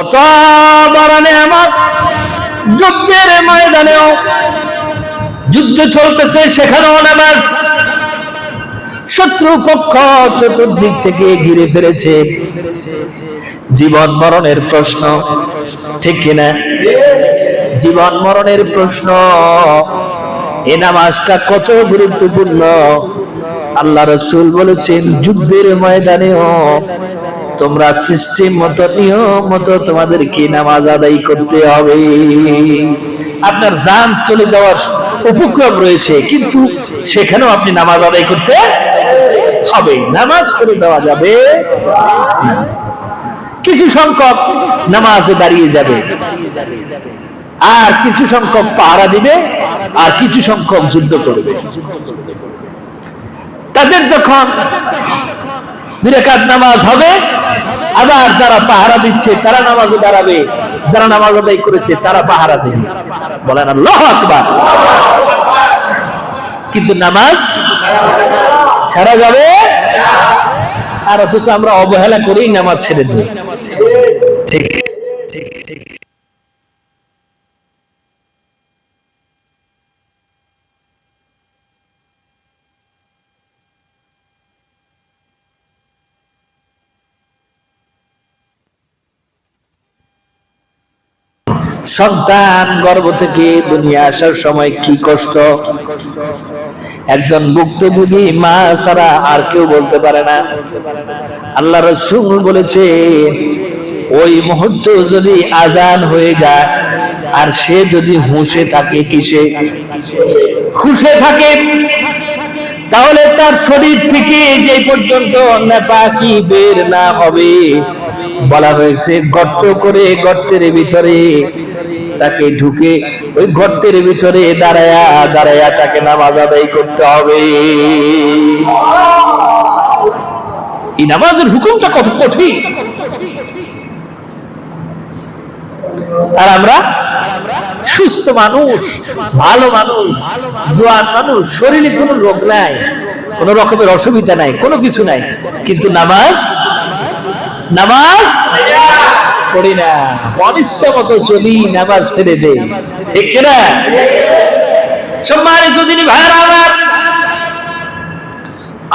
কত বড় যুদ্ধের ময়দানেও যুদ্ধ চলতেছে, সেখানেও নামাজ। শত্রু পক্ষ চতুর্দিক থেকে ঘিরে ফেলেছে জীবন মরণের প্রশ্ন, ঠিক কিনা জীবন মরণের প্রশ্ন, এ নামাজটা কত গুরুত্বপূর্ণ? আল্লাহ রসুল বলেছেন, যুদ্ধের ময়দানেও তোমরা সিস্টেম মতো, নিয়ম মতো তোমাদেরকে নামাজ আদায় করতে হবে। আপনার জান চলে যাওয়ার উপক্রম রয়েছে, কিন্তু সেখানেও আপনি নামাজ আদায় করতে হবে। নামাজ ছেড়ে দেওয়া যাবে। কিছু সংখ্যক নামাজে দাঁড়িয়ে যাবে। আর কিছু সংখ্যক পাহারা দিবে, আর কিছু সংখ্যক যুদ্ধ করবে। তাদের যখন দুরেকাত নামাজ হবে। আবার যারা পাহারা দিচ্ছে, তারা নামাজে দাঁড়াবে। যারা নামাজ আদায় করেছে, তারা পাহারা দেবে। বলেন আল্লাহ আকবার। কিন্তু নামাজ ছাড়া যাবে? আর অথচ আমরা অবহেলা করেই নামাজ ছেড়ে দিই। ঠিক ঠিক ঠিক। সন্তান গর্ভ থেকে দুনিয়া আসার সময় কি কষ্ট? একজন ভুক্তভোগী মা ছাড়া আর কেউ বলতে পারে না। আল্লাহ রসুল বলেছে ওই মুহূর্ত যদি আজান হয়ে যায়, আর সে যদি হুঁশে থাকে কিসে? হুঁশে থাকে। তাহলে তার শরীর থেকে যে পর্যন্ত নেপাকি বের না হবে বলা হয়েছে, গর্ত করে গর্তের ভিতরে তাকে ঢুকে ওই গর্তের ভিতরে দাঁড়ায়া দাঁড়ায়া তাকে নামাজ আদায় করতে হবে। এই নামাজের হুকুমটা কত কঠিন। আর আমরা সুস্থ মানুষ, ভালো মানুষ, জোয়ান মানুষ, শরীরে কোনো রোগ নাই, কোনো রকমের অসুবিধা নাই, কোনো কিছু নাই। কিন্তু নামাজ নামাজ পড়ি না। অনিচ্ছা মতো চলি নামাজ ছেড়ে দে ঠিক কিনা? সম্মানিত আমার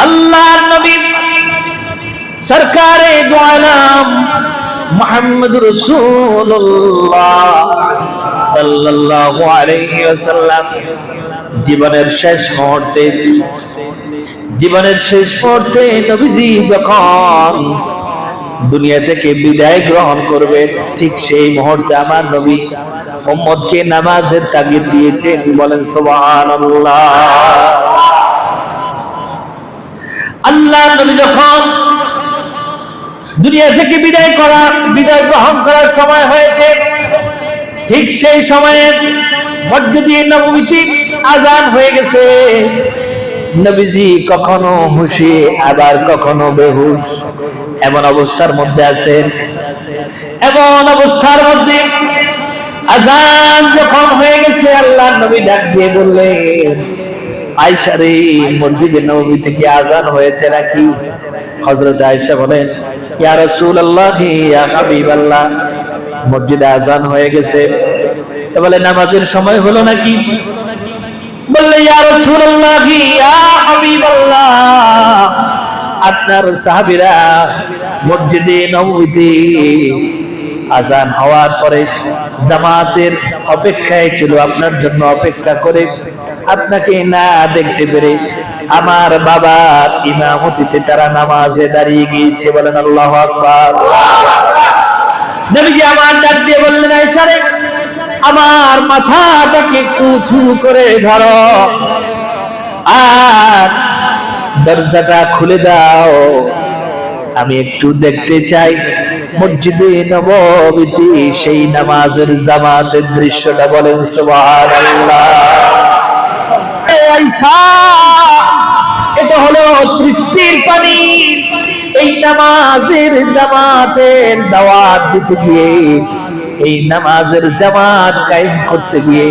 আল্লাহর নবী সরকারে দোয়ালাম মোহাম্মদ রসুল্লাহ সাল্লাল্লাহু আলাইহি ওয়াসাল্লাম। জীবনের শেষ মুহূর্তে জীবনের শেষ মুহূর্তে নবীজি যখন দুনিয়া থেকে বিদায় গ্রহণ করবে? ঠিক সেই মুহূর্তে আমার নবী মোহাম্মদকে নামাজের তাগিদ দিয়েছেন বলেন, সুবহানাল্লাহ। আল্লাহ নবী যখন দুনিয়া থেকে বিদায় করা, বিদায় গ্রহণ করার সময় হয়েছে, ঠিক সেই সময়ে মসজিদে নবমীতে আজান হয়ে গেছে। নবীজি কখনো হুশি, আবার কখনো বেহুশ। এমন অবস্থার মধ্যে আছেন। এমন অবস্থার মধ্যে আজান যখন হয়ে গেছে, আল্লাহ নবী ডাক দিয়ে বললেন আয়সা রে, মসজিদে নবী থেকে আজান হয়েছে নাকি? হযরত আয়েশা বলেন, ইয়া রাসূলুল্লাহ, ইয়া হাবিবাল্লাহ, মসজিদে আজান হয়ে গেছে। বলে, নামাজের সময় হলো নাকি? বললে আপনার সাহাবীরা মসজিদে নববীতে আজান হওয়ার পরে জামাতের অপেক্ষায় ছিল আপনার জন্য অপেক্ষা করে। আপনাকে না দেখতে পেরে আমার বাবার ইমামতিতে তারা নামাজে দাঁড়িয়ে গিয়েছে বলেন আল্লাহ আকবার। নবীজি আমার ডাক দিয়ে বললেন আয়েশা রে আমার মাথাটাকে উঁচু করে ধরো। আর দরজাটা খুলে দাও। আমি একটু দেখতে চাই। মসজিদে নববীতে সেই নামাজের জামাতের দৃশ্যটা বলেন আয়েশা, এটা হলো তৃপ্তির পানি। এই নামাজের জামাতের দাওয়াত দিতে গিয়ে এই নামাজের জামাত কায়েম করতে গিয়ে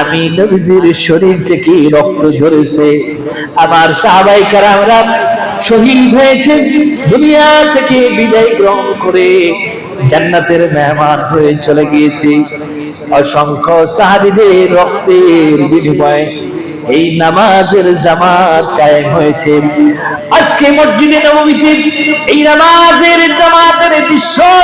আমি নবীজির শরীর থেকে রক্ত ঝরেছে। আমার সাহাবাই কারামরা শহীদ হয়েছে, দুনিয়া থেকে বিদায় গ্রহণ করে জান্নাতের মেহমান হয়ে চলে গিয়েছে। অসংখ্য সাহাবিদের রক্তের বিনিময়ে এই নামাজের জামাত কায়েম হয়েছে। আজকে মসজিদে নবমীতে এই নামাজের জামাতের আনন্দে